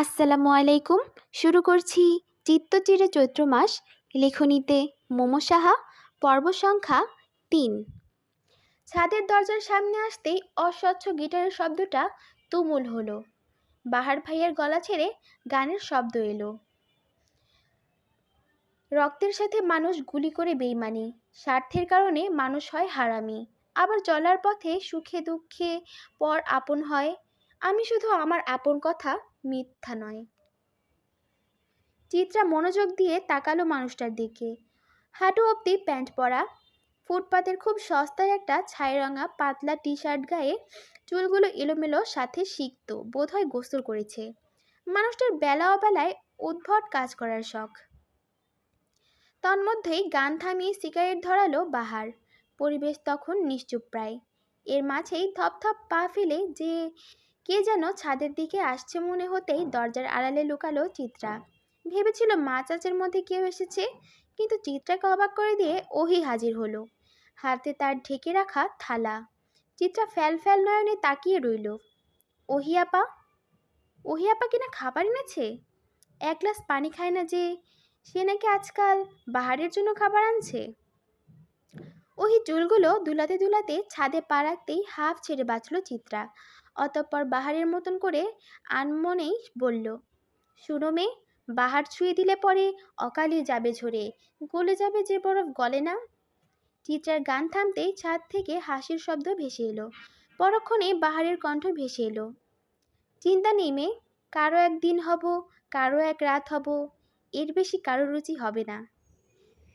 আসসালামু আলাইকুম। শুরু করছি চিত্তচিরে চৈত্র মাস লেখনীতে মোমো সাহা, পর্ব সংখ্যা তিন। ছাদের দরজার সামনে আসতেই অস্বচ্ছ গিটারের শব্দটা তুমুল হলো। বাহার ভাইয়ের গলা ছেড়ে গানের শব্দ এলো। রক্তের সাথে মানুষ গুলি করে বেইমানি। স্বার্থের কারণে মানুষ হয় হারামি। আবার চলার পথে সুখে দুঃখে পর আপন হয়। আমি শুধু আমার আপন কথা মিথ্যা নয়। চিত্রা মনোযোগ দিয়ে তাকালো মানুষটার দিকে। হাঁটু অবধি প্যান্ট পরা, ফুটপাতের খুব সস্তায় একটা ছাইরঙা পাতলা টি শার্ট গায়ে চুলগুলো এলোমেলো সাথে সিক্ত, বোধহয় গোসল করেছে। মানুষটার বেলা অবেলায় উদ্ভট কাজ করার শখ। তন্মধ্যেই গান থামিয়ে সিগারেট ধরালো বাহার। পরিবেশ তখন নিশ্চুপ প্রায়। এর মাঝেই থপথপ পা ফেলে যে কে যেন ছাদের দিকে আসছে মনে হতেই দরজার আড়ালে লুকালো চিত্রা। ভেবেছিল মা চাচের মধ্যে কেউ এসেছে, কিন্তু চিত্রাকে অবাক করে দিয়ে ওহি হাজির হলো। হাতে তার ঢেকে রাখা থালা। চিত্রা ফ্যাল ফ্যাল নয়নে তাকিয়ে রইল। ওহিয়াপা ওহিয়াপা কিনা খাবার এনেছে? এক গ্লাস পানি খায় না যে, সে নাকি আজকাল বাহারের জন্য খাবার আনছে? ওহি চুলগুলো দুলাতে দুলাতে ছাদে পা রাখতেই হাফ ছেড়ে বাঁচল চিত্রা। অতঃপর বাহারের মতন করে আনমনেই বলল, শুনো মে বাহার ছুঁয়ে দিলে পরে অকালে যাবে ঝরে, গলে যাবে যে বরফ গলে না? চিত্রার গান থামতেই ছাদ থেকে হাসির শব্দ ভেসে এলো। পরক্ষণে বাহারের কণ্ঠ ভেসে এলো, চিন্তা নেই মে কারও একদিন হব, কারও এক রাত হব, এর বেশি কারও রুচি হবে না।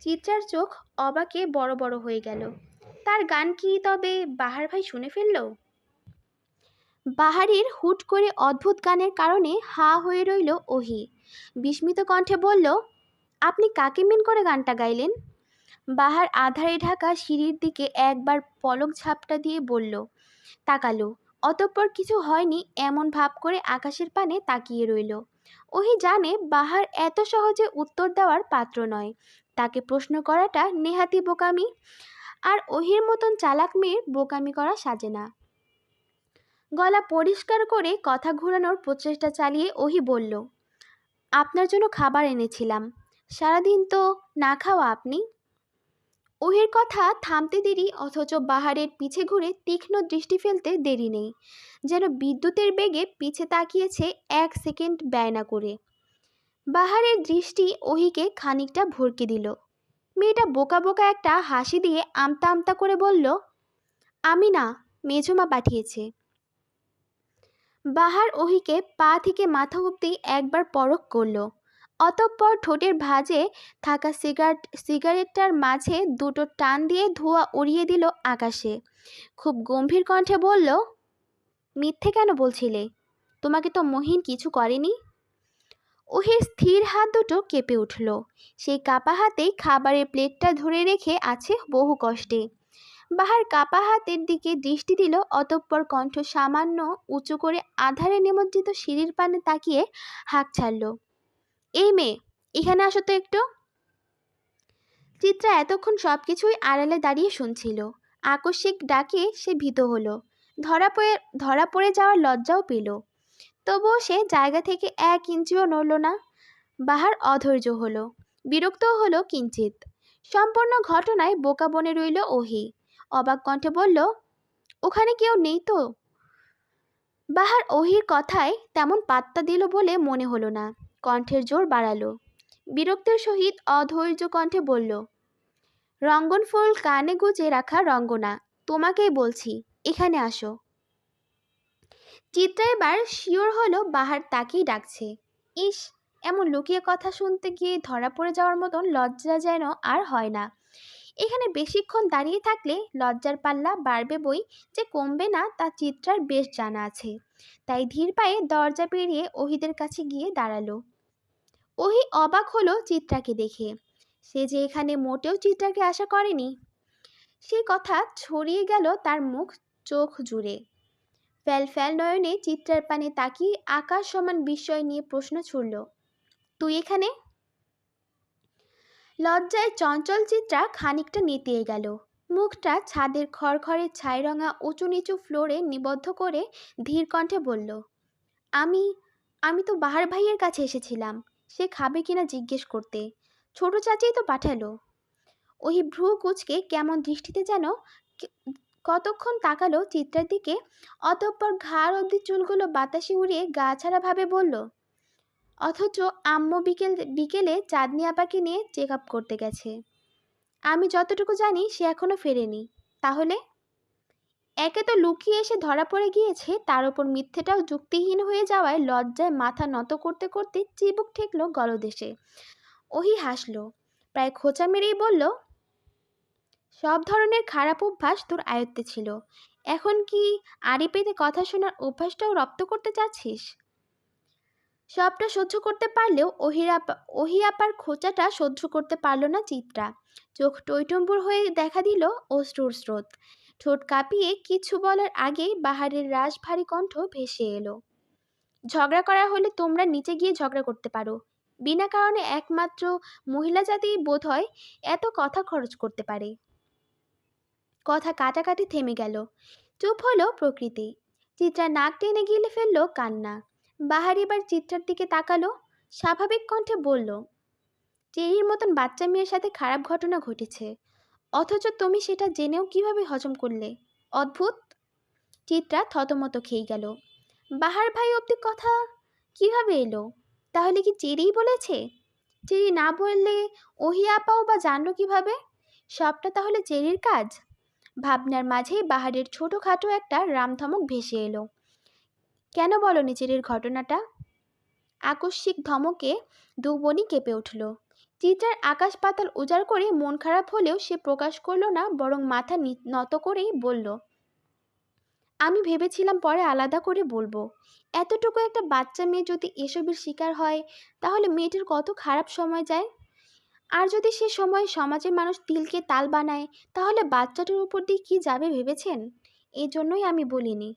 চিত্রার চোখ অবাকে বড় বড় হয়ে গেল, তার গান কি তবে বাহার ভাই শুনে ফেলল? বাহারির হুট করে অদ্ভুত গানের কারণে হা হয়ে রইল ওহি। বিস্মিত কণ্ঠে বলল, আপনি কাকে মিন করে গানটা গাইলেন? বাহার আধারে ঢাকা সিঁড়ির দিকে একবার পলক ঝাপটা দিয়ে বলল, তাকালো, অতঃপর কিছু হয়নি এমন ভাব করে আকাশের পানে তাকিয়ে রইল। ওহি জানে বাহার এত সহজে উত্তর দেওয়ার পাত্র নয়, তাকে প্রশ্ন করাটা নেহাতি বোকামি, আর ওহির মতন চালাক মেয়ের বোকামি করা সাজে না। গলা পরিষ্কার করে কথা ঘোরানোর প্রচেষ্টা চালিয়ে ওহি বলল, আপনার জন্য খাবার এনেছিলাম। সারাদিন তো না খাওয়া আপনি? ওহির কথা থামতে দেরি, অথচ বাহারের পিছে ঘুরে তীক্ষ্ণ দৃষ্টি ফেলতে দেরি নেই, যেন বিদ্যুতের বেগে পিছে তাকিয়েছে এক সেকেন্ড ব্যয় না করে। বাহারের দৃষ্টি ওহিকে খানিকটা ভরকে দিল। মেয়েটা বোকা বোকা একটা হাসি দিয়ে আমতা আমতা করে বলল, আমি না মেঝমা পাঠিয়েছে। বাহার ওহিকে পা থেকে মাথা অব্দি একবার পরখ করল। অতঃপর ঠোঁটের ভাঁজে থাকা সিগারেট সিগারেটটার মাঝে দুটো টান দিয়ে ধোঁয়া উড়িয়ে দিল আকাশে। খুব গম্ভীর কণ্ঠে বলল, মিথ্যে কেন বলছিলে? তোমাকে তো মহিন কিছু করেনি? ওহির স্থির হাত দুটো কেঁপে উঠল। সেই কাপা হাতেই খাবারের প্লেটটা ধরে রেখে আছে বহু কষ্টে। বাহার কাপা হাতের দিকে দৃষ্টি দিল, অতঃপর কণ্ঠ সামান্য উঁচু করে আধারে নিমজ্জিত সিঁড়ির পানে তাকিয়ে হাঁক ছাড়ল, এই মেয়ে, এখানে আসো তো একটু। চিত্রা এতক্ষণ সব কিছুই আড়ালে দাঁড়িয়ে শুনছিল। আকস্মিক ডাকে সে ভীত হলো, ধরা পড়ে ধরা পড়ে যাওয়ার লজ্জাও পেল। তবুও সে জায়গা থেকে এক ইঞ্চিও নড়ল না। বাহার অধৈর্য হলো, বিরক্তও হলো কিঞ্চিত সম্পূর্ণ ঘটনায় বোকা বনে রইল ওহি। অবাক কণ্ঠে বলল, ওখানে কেউ নেই তো? বাহার ওহির কথায় তেমন পাত্তা দিল বলে মনে হলো না। কণ্ঠের জোর বাড়ালো। বিরক্তের সহিত অধৈর্য কণ্ঠে বলল, রঙ্গন ফুল কানে গুজে রাখা রঙ্গনা, তোমাকেই বলছি, এখানে আসো। চিত্রা এবার শিওর হলো বাহার তাকেই ডাকছে। ইস, এমন লুকিয়ে কথা শুনতে গিয়ে ধরা পড়ে যাওয়ার মতন লজ্জা যেন আর হয় না। এখানে বেশিক্ষণ দাঁড়িয়ে থাকলে লজ্জার পাল্লা বাড়বে বই যে কমবে না তা চিত্রার বেশ জানা আছে। তাই ধীর পায়ে দরজা পেরিয়ে ওহিদের কাছে গিয়ে দাঁড়াল। ওহি অবাক হলো চিত্রাকে দেখে। সে যে এখানে মোটেও চিত্রাকে আশা করেনি। সে কথা ছড়িয়ে গেল তার মুখ চোখ জুড়ে। ফ্যাল ফ্যাল নয়নে চিত্রার পানে তাকিয়ে আকাশ সমান বিস্ময় নিয়ে প্রশ্ন ছুড়ল, তুই এখানে? লজ্জায় চঞ্চল চিত্রা খানিকটা নেতিয়ে গেল। মুখটা ছাদের খড়খড়ে ছাইরঙা উঁচু নিচু ফ্লোরে নিবদ্ধ করে ধীর কণ্ঠে বলল, আমি আমি তো বাহার ভাইয়ের কাছে এসেছিলাম। সে খাবে কিনা জিজ্ঞেস করতে। ছোট চাচিই তো পাঠালো। ওই ভ্রু কুচকে কেমন দৃষ্টিতে যেন কতক্ষণ তাকালো চিত্রার দিকে, অতঃপর ঘাড় অবধি চুলগুলো বাতাসে উড়িয়ে গা ছাড়া ভাবে বলল অথচ আম্মু বিকেল, বিকেলে চাঁদনি আপাকে নিয়ে চেক আপ করতে গেছে। আমি যতটুকু জানি সে এখনও ফেরেনি। তাহলে? একে তো লুকিয়ে এসে ধরা পড়ে গিয়েছে, তার ওপর মিথ্যেটাও যুক্তিহীন হয়ে যাওয়ায় লজ্জায় মাথা নত করতে করতে চিবুক ঠেকলো গলদেশে। ওহি হাসলো, প্রায় খোঁচা মেরেই বলল, সব ধরনের খারাপ অভ্যাস তোর আয়ত্তে ছিল। এখন কি আড়ি পেতে কথা শোনার অভ্যাসটাও রপ্ত করতে চাচ্ছিস? সবটা সহ্য করতে পারলেও ওহিরাপা ওহিয়াপার খোঁচাটা সহ্য করতে পারল না চিত্রা। চোখ টইটম্বুর হয়ে দেখা দিল অশ্রুর স্রোত। ঠোঁট কাঁপিয়ে কিছু বলার আগেই বাহারের রাশ ভারী কণ্ঠ ভেসে এলো। ঝগড়া করা হলে তোমরা নিচে গিয়ে ঝগড়া করতে পারো। বিনা কারণে একমাত্র মহিলা জাতি বোধ হয় এত কথা খরচ করতে পারে কথা কাটাকাটি থেমে গেল। চুপ হলো প্রকৃতি। চিত্রা নাক টেনে গিলে ফেলল কান্না। বাহার এবার চিত্রার দিকে তাকালো, স্বাভাবিক কণ্ঠে বলল, চেরির মতন বাচ্চা মেয়ের সাথে খারাপ ঘটনা ঘটেছে। অথচ তুমি সেটা জেনেও কীভাবে হজম করলে? অদ্ভুত! চিত্রা থতমত খেয়ে গেল, বাহার ভাই অব্দি কথা কীভাবে এলো? তাহলে কি চেরিই বলেছে? চেরি না বললে ওহি আপাও বা জানলো কীভাবে? সবটা তাহলে চেরির কাজ? ভাবনার মাঝেই বাহারের ছোটোখাটো একটা রামধমক ভেসে এলো কেন বলো চেরির ঘটনাটা? আকস্মিক ধমকে দু বোনই কেঁপে উঠল। চিত্রার আকাশ পাতাল উজাড় করে মন খারাপ হলেও সে প্রকাশ করল না, বরং মাথা নত করেই বলল, আমি ভেবেছিলাম পরে আলাদা করে বলব। এতটুকু একটা বাচ্চা মেয়ে যদি এসবের শিকার হয়, তাহলে মেয়েটির কত খারাপ সময় যায়? আর যদি সে সময় সমাজের মানুষ তিলকে তাল বানায়, তাহলে বাচ্চাটার উপর দিয়ে কী যাবে ভেবেছেন? এই জন্যই আমি বলিনি।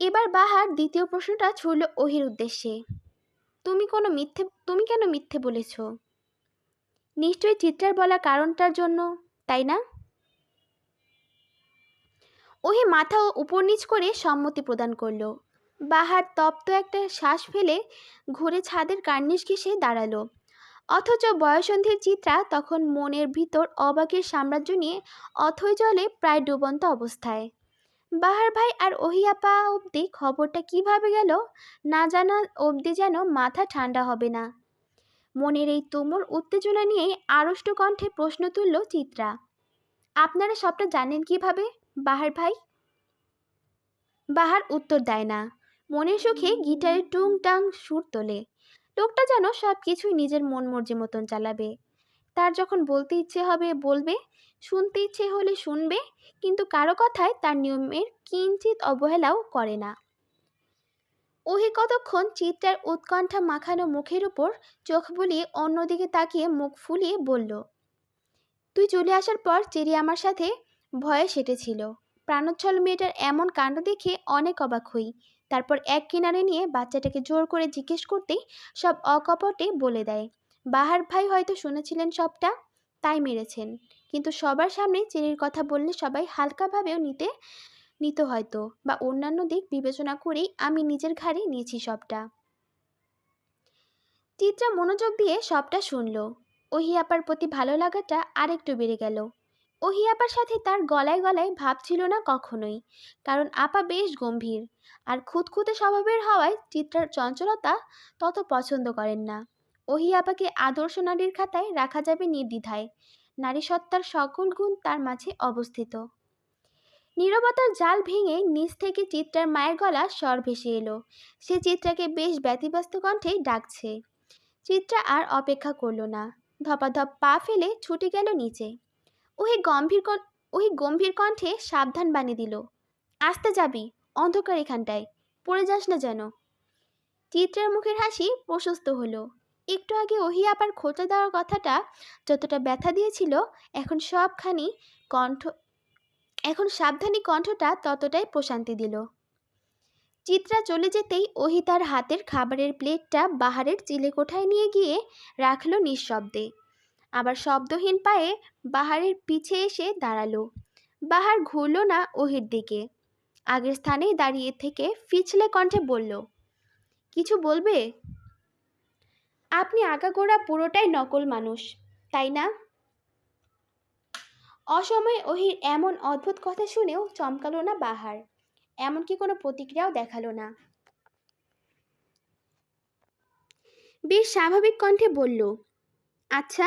এবার বাহার দ্বিতীয় প্রশ্নটা ছুড়ল ওহির উদ্দেশ্যে। তুমি কোনো মিথ্যে, তুমি কেন মিথ্যে বলেছ? নিশ্চয়ই চিত্রার বলা কারণটার জন্য, তাই না? ওহি মাথা উপর নিচ করে সম্মতি প্রদান করল। বাহার তপ্ত একটা শ্বাস ফেলে ঘুরে ছাদের কার্নিশ ঘেসে দাঁড়াল। অথচ বয়সন্ধির চিত্রা তখন মনের ভিতর অবাকের সাম্রাজ্য নিয়ে অথৈ জলে প্রায় ডুবন্ত অবস্থায়। বাহার ভাই আর ওহিয়াপা অবধি খবরটা কীভাবে গেল? না জানা অবধি যেন মাথা ঠান্ডা হবে না। মনের এই তুমুল উত্তেজনা নিয়ে আড়ষ্ট কণ্ঠে প্রশ্ন তুলল চিত্রা। আপনারা সবটা জানেন কীভাবে, বাহার ভাই? বাহার উত্তর দেয় না। মনের সুখে গিটারে টুং টাং সুর তোলে। লোকটা যেন সব কিছুই নিজের মন মর্জি মতন চালাবে। তার যখন বলতে ইচ্ছে হবে, বলবে শুনতে ইচ্ছে হলে শুনবে, কিন্তু কারও কথায় তার নিয়মের কিঞ্চিত অবহেলাও করে না। ওহি কতক্ষণ চিত্রার উৎকণ্ঠা মাখানো মুখের উপর চোখ বুলিয়ে অন্যদিকে তাকিয়ে মুখ ফুলিয়ে বলল, তুই চলে আসার পর চেরি আমার সাথে ভয়ে সেটেছিল। প্রাণোচ্ছল মেয়েটার এমন কাণ্ড দেখে অনেক অবাক হই। তারপর এক কিনারে নিয়ে বাচ্চাটাকে জোর করে জিজ্ঞেস করতেই সব অকপটে বলে দেয়, বাহার ভাই হয়তো শুনেছিলেন সবটা, তাই মেরেছেন। কিন্তু সবার সামনে চেরির কথা বললে সবাই হালকাভাবেও নিতে, নিত হয়তো বা অন্যান্য দিক বিবেচনা করেই আমি নিজের ঘাড়ে নিয়েছি সবটা। চিত্রা মনোযোগ দিয়ে সবটা শুনল। ওহি আপার প্রতি ভালো লাগাটা আরেকটু বেড়ে গেল। ওহি আপার সাথে তার গলায় গলায় ভাব ছিল না কখনোই, কারণ আপা বেশ গম্ভীর আর খুঁতখুঁতে স্বভাবের হওয়ায় চিত্রার চঞ্চলতা তত পছন্দ করেন না। ওহি আপাকে আদর্শ নারীর খাতায় রাখা যাবে নির্দ্বিধায়। নারী সত্তার সকল গুণ তার মাঝে অবস্থিত। নীরবতার জাল ভেঙে নিচ থেকে চিত্রার মায়ের গলা স্বর ভেসে এলো। সে চিত্রাকে বেশ ব্যতিব্যস্ত কণ্ঠে ডাকছে। চিত্রা আর অপেক্ষা করল না। ধপাধপ পা ফেলে ছুটে গেল নিচে। ওহি গম্ভীর ওহি গম্ভীর কণ্ঠে সাবধান বানিয়ে দিল। আসতে যাবি, অন্ধকার এখানটায়, পড়ে যাস না যেন। চিত্রার মুখের হাসি প্রশস্ত হলো। একটু আগে ওহি আবার খোঁচা দেওয়ার কথাটা যতটা ব্যথা দিয়েছিল, এখন সবখানি কণ্ঠ, এখন সাবধানী কণ্ঠটা ততটাই প্রশান্তি দিল। চিত্রা চলে যেতেই ওহি তার হাতের খাবারের প্লেটটা বাহারের চিলেকোঠায় নিয়ে গিয়ে রাখল নিঃশব্দে। আবার শব্দহীন পায়ে বাহারের পিছে এসে দাঁড়াল। বাহার ঘুরল না ওহির দিকে। আগের স্থানেই দাঁড়িয়ে থেকে ফিছলে কণ্ঠে বলল, কিছু বলবে? আপনি আগাগোড়া পুরোটাই নকল মানুষ, তাই না? অসময়ে ওহির এমন অদ্ভুত কথা শুনেও চমকালো না বাহার, এমনকি কোনো প্রতিক্রিয়াও দেখাল না। বেশ স্বাভাবিক কণ্ঠে বলল আচ্ছা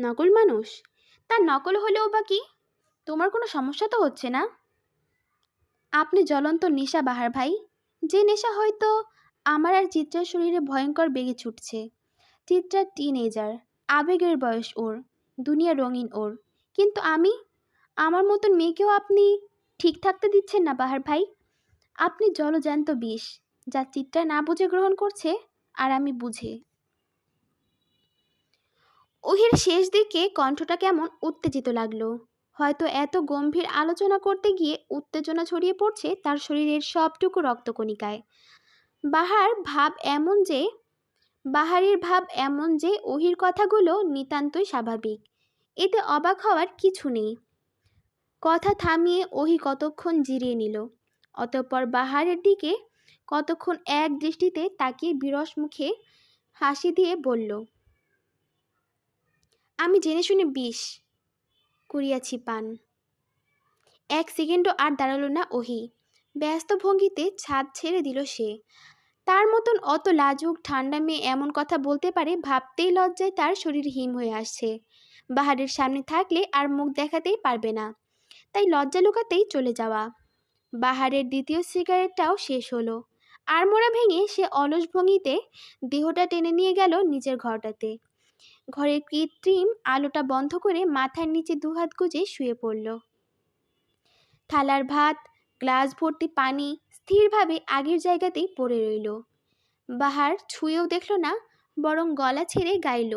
নকল মানুষ? তা নকল হলেও বা কি? তোমার কোনো সমস্যা তো হচ্ছে না? আপনি জ্বলন্ত নেশা বাহার ভাই। যে নেশা হয়তো আমার আর চিত্রার শরীরে ভয়ঙ্কর বেগে ছুটছে। চিত্রা টিনেজার আবেগের বয়স ওর, দুনিয়া রঙিন ওর। কিন্তু আমি? আমার মতন মেয়েকেও আপনি ঠিক থাকতে দিচ্ছেন না, বাহার ভাই। আপনি জলজ্যান্ত বিষ, যা চিত্রা না বুঝে গ্রহণ করছে আর আমি বুঝে। ওহির শেষ দিকে কণ্ঠটা কেমন উত্তেজিত লাগল। হয়তো এত গম্ভীর আলোচনা করতে গিয়ে উত্তেজনা ছড়িয়ে পড়ছে তার শরীরের সবটুকু রক্তকণিকায়। বাহার ভাব এমন যে বাহারের ভাব এমন যে ওহির কথাগুলো নিতান্তই স্বাভাবিক। এতে অবাক হওয়ার কিছু নেই। কথা থামিয়ে ওহি কতক্ষণ জিরিয়ে নিল। অতঃপর বাহারের দিকে কতক্ষণ এক দৃষ্টিতে তাকিয়ে বিরস মুখে হাসি দিয়ে বলল, আমি জেনে শুনে বিষ করিয়াছি পান। এক সেকেন্ডও আর দাঁড়াল না ওহি ব্যস্ত ভঙ্গিতে ছাদ ছেড়ে দিল সে। তার মতন অত লাজুক, ঠান্ডা মেয়ে এমন কথা বলতে পারে ভাবতেই লজ্জায় তার শরীর হিম হয়ে আসছে। বাহারের সামনে থাকলে আর মুখ দেখাতেই পারবে না। তাই লজ্জা লুকাতেই চলে যাওয়া। বাহারের দ্বিতীয় সিগারেটটাও শেষ হলো। আর মোড়া ভেঙে সে অলস ভঙ্গিতে দেহটা টেনে নিয়ে গেল নিজের ঘরটাতে। ঘরের কৃত্রিম আলোটা বন্ধ করে মাথার নিচে দুহাত গুজে শুয়ে পড়ল। থালার ভাত, গ্লাস ভর্তি পানি স্থিরভাবে আগের জায়গাতেই পড়ে রইল। বাহার ছুঁয়েও দেখল না বরং গলা ছেড়ে গাইল।